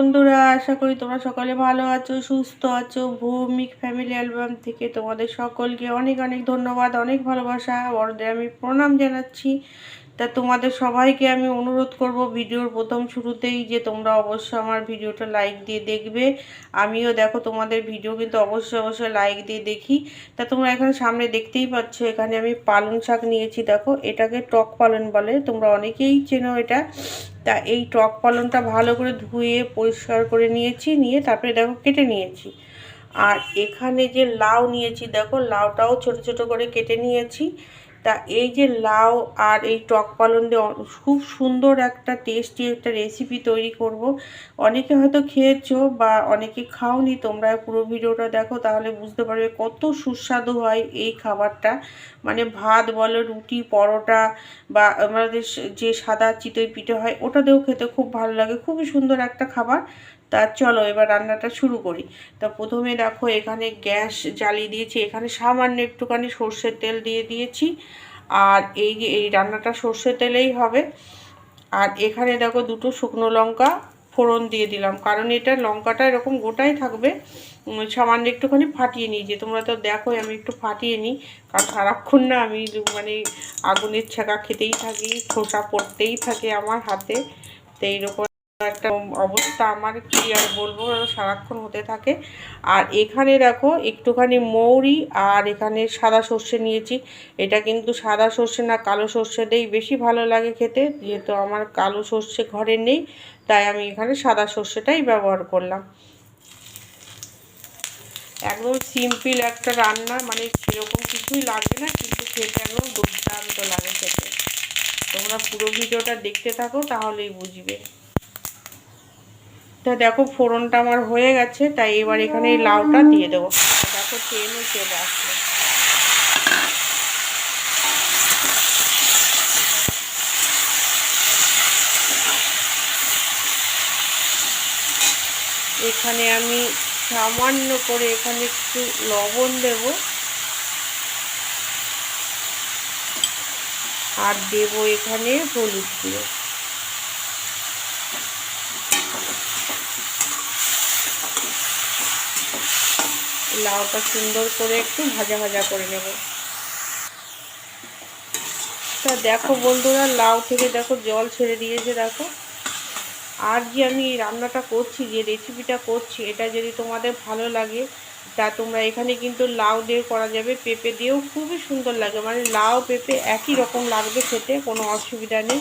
বন্ধুরা, আশা করি তোমরা সকলে ভালো আছো, সুস্থ আছো। ভৌমিক ফ্যামিলি অ্যালবাম থেকে তোমাদের সকলকে অনেক অনেক ধন্যবাদ, অনেক ভালোবাসা। বড়দের আমি প্রণাম জানাচ্ছি। তা তোমাদের সবাইকে আমি অনুরোধ করব ভিডিওর প্রথম শুরুতেই যে তোমরা অবশ্যই আমার ভিডিওটা লাইক দিয়ে দেখবে। আমিও দেখো তোমাদের ভিডিও কিন্তু অবশ্যই অবশ্যই লাইক দিয়ে দেখি। তা তোমরা এখানে সামনে দেখতেই পাচ্ছ, এখানে আমি পালং শাক নিয়েছি। দেখো, এটাকে টক পালন বলে। তোমরা অনেকেই চেনো এটা। তা এই টক পালনটা ভালো করে ধুয়ে, পরিষ্কার করে নিয়েছি, নিয়ে তারপরে দেখো কেটে নিয়েছি। আর এখানে যে লাউ নিয়েছি, দেখো লাউটাও ছোট ছোট করে কেটে নিয়েছি। তা এই যে লাউ আর এই টক পালন দিয়ে খুব সুন্দর একটা টেস্টি একটা রেসিপি তৈরি করব। অনেকে হয়তো খেয়েছো বা অনেকে খাওনি, তোমরা পুরো ভিডিওটা দেখো, তাহলে বুঝতে পারবে কত সুস্বাদু হয় এই খাবারটা। মানে ভাত বলো, রুটি, পরোটা বা আমাদের যে সাদা চিতই পিঠে হয়, ওটা দিয়েও খেতে খুব ভালো লাগে। খুবই সুন্দর একটা খাবার। তা চলো এবার রান্নাটা শুরু করি। তা প্রথমে দেখো এখানে গ্যাস জ্বালিয়ে দিয়েছি। এখানে সামান্য একটুখানি সর্ষের তেল দিয়ে দিয়েছি। আর এই এই রান্নাটা সর্ষের তেলেই হবে। আর এখানে দেখো দুটো শুকনো লঙ্কা ফোড়ন দিয়ে দিলাম। কারণ এটা লঙ্কাটা এরকম গোটাই থাকবে। সামান্য একটুখানি ফাটিয়ে নিই যে তোমরা তো দেখো আমি একটু ফাটিয়ে নিই। কারণ সারাক্ষণ না আমি মানে আগুনের ছাকা খেতেই থাকি, খোসা পড়তেই থাকে আমার হাতে। তো এইরকম একটা অবস্থা আমার কি আর বলব, সারাক্ষণ হতে থাকে। আর এখানে দেখো, একটুখানি মৌরি আর এখানে সাদা সর্ষে নিয়েছি। এটা কিন্তু সাদা সর্ষে না, কালো সর্ষে দিয়েই বেশি ভালো লাগে খেতে। যেহেতু আমার কালো সর্ষে ঘরে নেই, তাই আমি এখানে সাদা সর্ষেটাই ব্যবহার করলাম। একদম সিম্পল একটা রান্না মানে সেরকম কিছুই লাগবে না, কিন্তু খেতে একদম দুর্দান্ত লাগে খেতে। তোমরা পুরো ভিডিওটা দেখতে থাকো, তাহলেই বুঝবে। তা দেখো ফোড়নটা আমার হয়ে গেছে, তাই এবার এখানে লাউটা দিয়ে দেবো। দেখো ট্রেনও চলে আসলো। এখানে আমি সামান্য করে এখানে একটু লবণ দেব। আর দেব এখানে হলুদ গুঁড়ো। লাউটা সুন্দর করে একটু ভাজা ভাজা করে নেব। তা দেখো বন্ধুরা, লাউ থেকে দেখো জল ছেড়ে দিয়েছে, দেখো। আর যে আমি রান্নাটা করছি, যে রেসিপিটা করছি, এটা যদি তোমাদের ভালো লাগে, তা তোমরা এখানে কিন্তু লাউ দিয়ে করা যাবে, পেঁপে দিয়েও খুবই সুন্দর লাগে। মানে লাউ, পেঁপে একই রকম লাগবে খেতে, কোনো অসুবিধা নেই।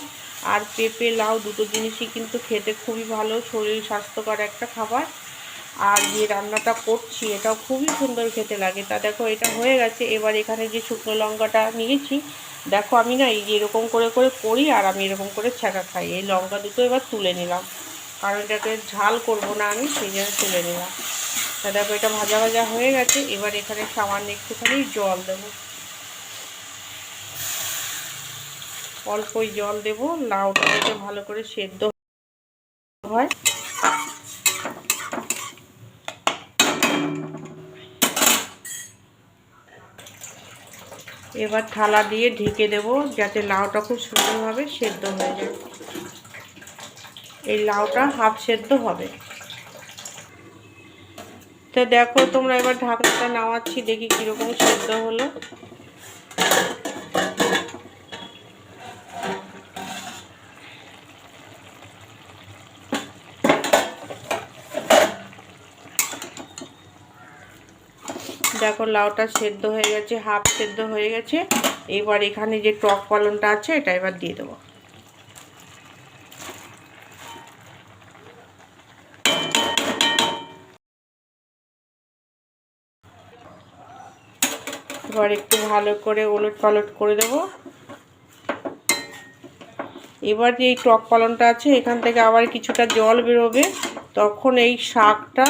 আর পেঁপে, লাউ দুটো জিনিসই কিন্তু খেতে খুবই ভালো, শরীর স্বাস্থ্যকর একটা খাবার। আর যে রান্নাটা করছি, এটাও খুবই সুন্দর খেতে লাগে। তা দেখো, এটা হয়ে গেছে। এবার এখানে যে শুকনো লঙ্কাটা নিয়েছি, দেখো আমি না এই যে এরকম করে করে করি আর আমি এরকম করে ছ্যাঁকা খাই। এই লঙ্কা দুটো এবার তুলে নিলাম। কারণ এটাকে ঝাল করব না আমি, সেই জন্য তুলে নিলাম। তা দেখো, এটা ভাজা ভাজা হয়ে গেছে। এবার এখানে সামান্য একটুখানি জল দেবো। অল্পই জল দেবো। লাউটা যাতে ভালো করে সেদ্ধ হয়। এবার থালা দিয়ে ঢেকে দেব যাতে লাউটা খুব সুন্দরভাবে সেদ্ধ হয়ে যায়। এই লাউটা হাফ সেদ্ধ হবে। তো দেখো, তোমরা এবার ঢাকনাটা নামাচ্ছি, দেখি কীরকম সেদ্ধ হলো। দেখো লাউটা সেদ্ধ হয়ে গেছে হাফ সেদ্ধ হয়ে গেছে। এবার এখানে যে টক পালনটা আছে, এটা এবার দিয়ে দেবো। এবার একটু ভালো করে ওলট পালট করে দেবো। এবার যে এই টক পালনটা আছে, এখান থেকে আবার কিছুটা জল বেরোবে, তখন এই শাকটা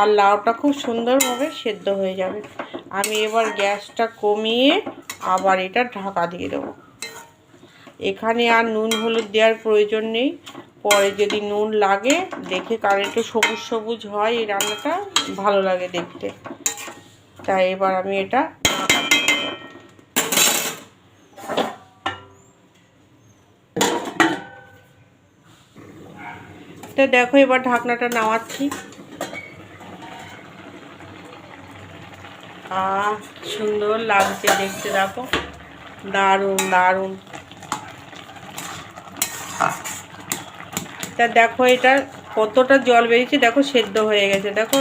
আর লাউটা খুব সুন্দরভাবে সেদ্ধ হয়ে যাবে। আমি এবার গ্যাসটা কমিয়ে আবার এটা ঢাকা দিয়ে দেবো। এখানে আর নুন হলুদ দেওয়ার প্রয়োজন নেই। পরে যদি নুন লাগে, দেখে কার একটু সবুজ সবুজ হয় এই রান্নাটা, ভালো লাগে দেখতে। তাই এবার আমি এটা। তো দেখো এবার ঢাকনাটা নামাচ্ছি। সুন্দর লাগছে দেখতে, দেখো। দারুণ দারুণ। তা দেখো, এটা কতটা জল বেরিয়েছে, দেখো, সেদ্ধ হয়ে গেছে। দেখো,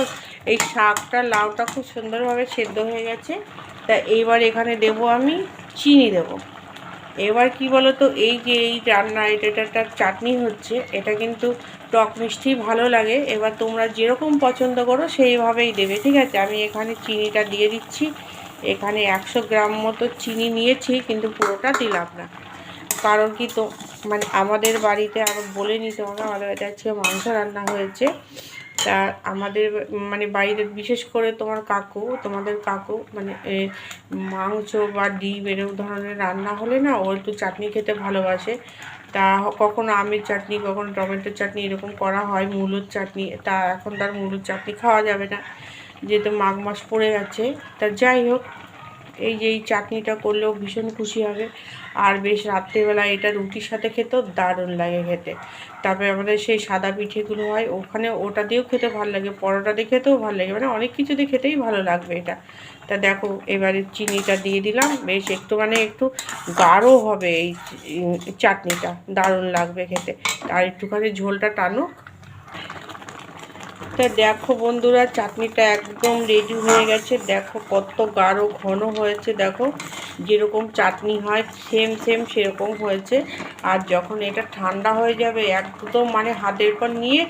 এই শাকটা, লাউটা খুব সুন্দরভাবে সেদ্ধ হয়ে গেছে। তা এইবার এখানে দেব আমি চিনি দেব। এবার কি বলো তো এই যে এই রান্না এটা একটা চাটনি হচ্ছে, এটা কিন্তু টক মিষ্টি ভালো লাগে। এবার তোমরা যেরকম পছন্দ করো সেইভাবেই দেবে, ঠিক আছে? আমি এখানে চিনিটা দিয়ে দিচ্ছি। এখানে একশো গ্রাম মতো চিনি নিয়েছি, কিন্তু পুরোটা দিলাম না। কারণ কি তো মানে আমাদের বাড়িতে আবার বলে নিতে হবে, আমাদের বাড়িতে আজকে মাংস রান্না হয়েছে। তা আমাদের মানে বাড়িতে বিশেষ করে তোমার কাকু, তোমাদের কাকু মানে মাংস বা ডিম এরকম ধরনের রান্না হলে না ও একটু চাটনি খেতে ভালোবাসে। তা কখনো আমের চাটনি, কখনো টমেটোর চাটনি এরকম করা হয়, মুলোর চাটনি। তা এখন তার মুলোর চাটনি খাওয়া যাবে না। যেহেতু মাঘ মাস পড়ে গেছে, তা যাই হোক এই যে এই চাটনিটা করলেও ভীষণ খুশি হবে। আর বেশ রাত্রেবেলা এটা রুটির সাথে খেতেও দারুণ লাগে খেতে। তারপরে আমাদের সেই সাদা পিঠেগুলো হয়, ওখানে ওটা দিয়েও খেতে ভালো লাগে, পরোটা দিয়ে খেতেও ভালো লাগে মানে অনেক কিছু দিয়ে খেতেই ভালো লাগবে এটা। তা দেখো, এবারে চিনিটা দিয়ে দিলাম, বেশ একটু মানে একটু গাঢ় হবে এই চাটনিটা, দারুণ লাগবে খেতে। আর একটুখানি ঝোলটা টানুক তা দেখো বন্ধুরা, চাটনিটা একদম রেডি হয়ে গেছে। দেখো কত গাঢ় ঘন হয়েছে, দেখো। যেরকম চাটনি হয় সেম সেম সেরকম হয়েছে। আর যখন এটা ঠান্ডা হয়ে যাবে, একদম মানে হাতের পর নিয়ে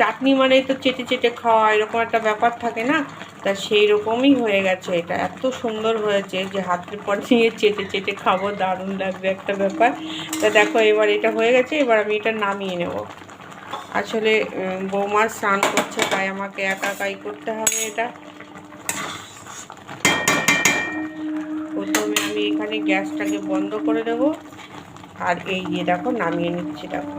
চাটনি মানেই তো চেটে চেটে খাওয়া, এরকম একটা ব্যাপার থাকে না? তা সেই রকমই হয়ে গেছে এটা। এত সুন্দর হয়েছে যে হাতের পর নিয়ে চেটে চেটে খাব, দারুণ লাগবে একটা ব্যাপার। তা দেখো এবার এটা হয়ে গেছে, এবার আমি এটা নামিয়ে নেব। আসলে বৌমা স্নান করছে, তাই আমাকে একা একাই করতে হবে এটা। প্রথমে আমি এখানে গ্যাসটাকে বন্ধ করে দেব, আর এই যে দেখো, নামিয়ে নিচ্ছি, দেখো।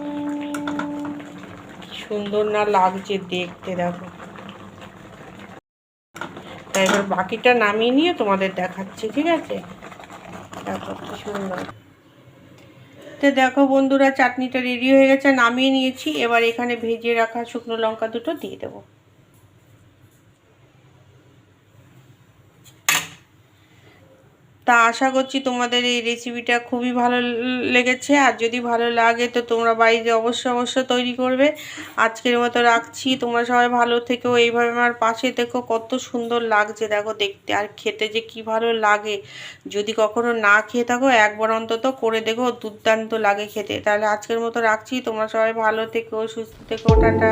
সুন্দর না লাগছে দেখতে, দেখো। তাই এবার বাকিটা নামিয়ে নিয়ে তোমাদের দেখাচ্ছি, ঠিক আছে? দেখো, কি সুন্দর। তো দেখো বন্ধুরা, চাটনিটা রেডি হয়ে গেছে, নামিয়ে নিয়েছি। এবার এখানে ভেজে রাখা শুকনো লঙ্কা দুটো দিয়ে দেবো। তা আশা করছি তোমাদের এই রেসিপিটা খুবই ভালো লেগেছে। আর যদি ভালো লাগে তো তোমরা বাড়িতে অবশ্যই অবশ্যই তৈরি করবে। আজকের মতো রাখছি। তোমরা সবাই ভালো থেকো। এইভাবে আমার পাশে দেখো কত সুন্দর লাগছে, দেখো দেখতে। আর খেতে যে কি ভালো লাগে। যদি কখনো না খেয়ে থাকো, একবার অন্তত করে দেখো, দুর্দান্ত লাগে খেতে। তাহলে আজকের মতো রাখছি। তোমরা সবাই ভালো থেকো, সুস্থ থেকো। টাটা।